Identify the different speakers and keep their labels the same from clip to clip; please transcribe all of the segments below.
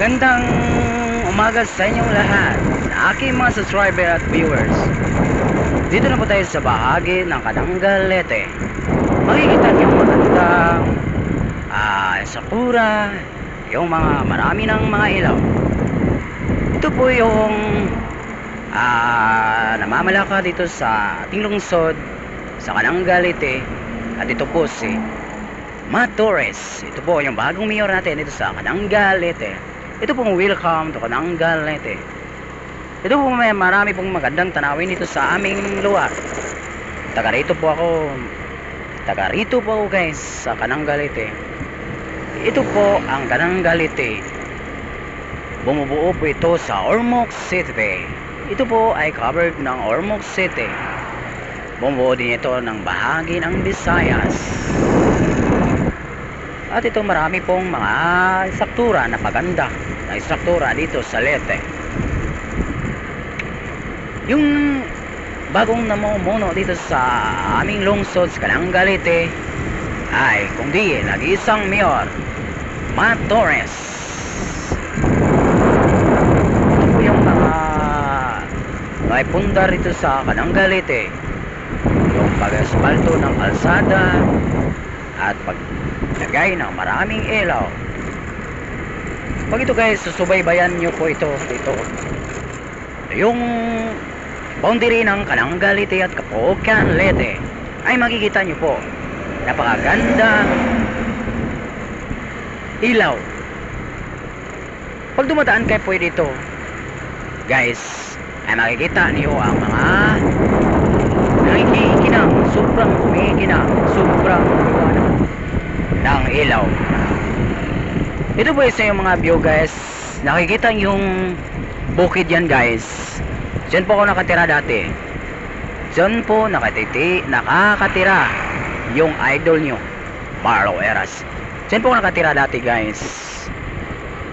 Speaker 1: Magandang umaga sa inyong lahat, sa aking mga subscriber at viewers. Dito na po tayo sa bahagi ng Kananggalete. Makikita niyo magandang ah, sakura, yung mga marami ng mga ilaw. Ito po yung ah, namamalaka dito sa ating lungsod, sa Kananggalete. At ito po si Matt Torres. Ito po yung bagong mayor natin dito sa Kananggalete. Ito pong welcome to Kananggalete. Ito po may marami pong magandang tanawin dito sa aming lugar. Taga rito po ako. Taga rito po ako guys sa Kananggalete. Ito po ang Kananggalete. Bumubuo po ito sa Ormoc City. Ito po ay covered ng Ormoc City. Bumubuo din ito ng bahagi ng Visayas. At ito marami pong mga struktura na paganda na struktura dito sa Leyte. Yung bagong namumuno dito sa aming lungsod sa Kalangalete ay kung di nag-iisang mayor, Matt Torres. Ito po yung mga may pundar dito sa Kalangalete. Yung pag-asfalto ng kalsada at paglagay ng maraming ilaw. Pag ito guys, susubaybayan nyo po ito dito. Yung boundary ng Kananggalite at Kapokan Lete ay makikita nyo po. Napakaganda ilaw. Pag dumadaan kayo po dito, guys, ay makikita niyo ang mga nakikikinang, sobrang kumikinang, sobrang liwanag ng ilaw. Ito po isa yung mga view guys. Nakikita yung bukid yan guys. Diyan po ako nakatira dati. Diyan po nakatiti, nakakatira yung idol nyo. Marlo Eras. Diyan po ako nakatira dati guys.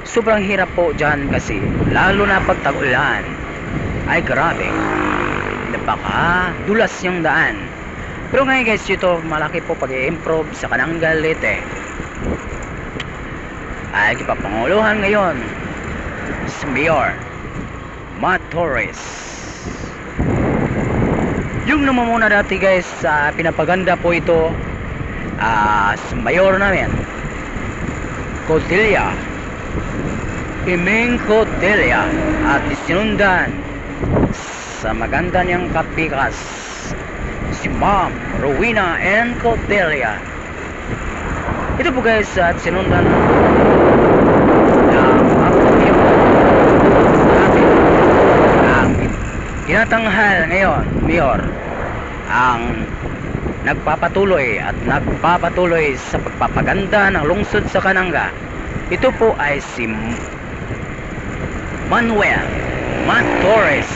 Speaker 1: Sobrang hirap po dyan kasi lalo na pag tag-ulan. Ay grabe. Napaka dulas yung daan. Pero ngayon guys, ito malaki po pag-improve sa Kananggal Leyte. Ay ipapanguluhan ngayon si Mayor Matt Torres. Yung namamuna dati guys, sa pinapaganda po ito ah sa Mayor namin. Cotilla. Iming Cotilla at sinundan sa maganda niyang kapikas si Ma'am Rowena N. Cotilla. Ito po guys at sinundan ng apelyo natin ang tinatanghal ngayon, Mayor, ang nagpapatuloy at nagpapatuloy sa pagpapaganda ng lungsod sa Kananga. Ito po ay si Manuel Matt Torres.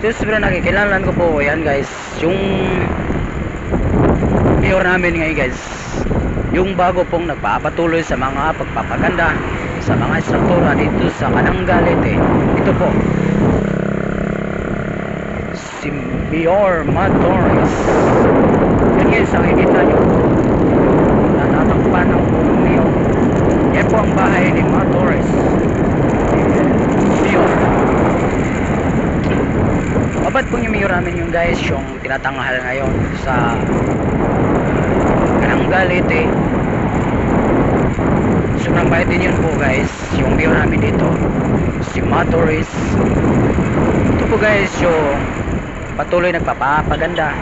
Speaker 1: So, sobrang nakikilalan ko po yan guys. Yung mayor namin ngayon guys. Yung bago pong nagpapatuloy sa mga pagpapaganda sa mga struktura dito sa Kananggalete. Ito po. Si Mayor Matt Torres. Yan guys, nakikita nyo. Natatakpan ng mayor. Yan po ang bahay ni Matt Torres. Mayor. Mabad po yung mayor namin yung guys, yung tinatanghal ngayon sa Kananggalete. Sobrang bait din yun po guys, yung mayor namin dito, si Matt Torres. Ito po guys, yung patuloy nagpapapaganda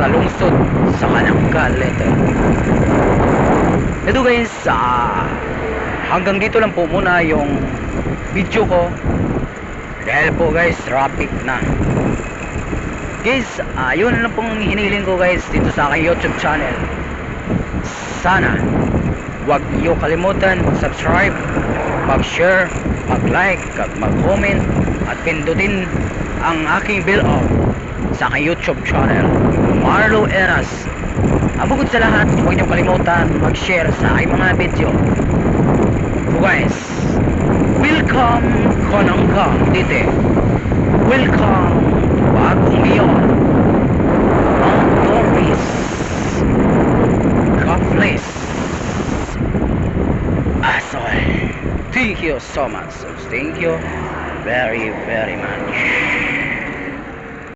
Speaker 1: sa lungsod sa Kananggalete. Ito guys, ah, hanggang dito lang po muna yung video ko dahil po guys, traffic na. Guys, uh, yun lang pong hiniling ko guys dito sa aking YouTube channel. Sana, huwag niyo kalimutan mag-subscribe, mag-share, mag-like, at mag-comment, at pindutin ang aking bell on sa aking YouTube channel, Marlo Eras. Ah, bukod sa lahat, huwag niyo kalimutan mag-share sa aking mga video. So guys, welcome Konangka dito. Welcome bagong mayor. Mount Torres. Thank you so much. Thank you very, very much.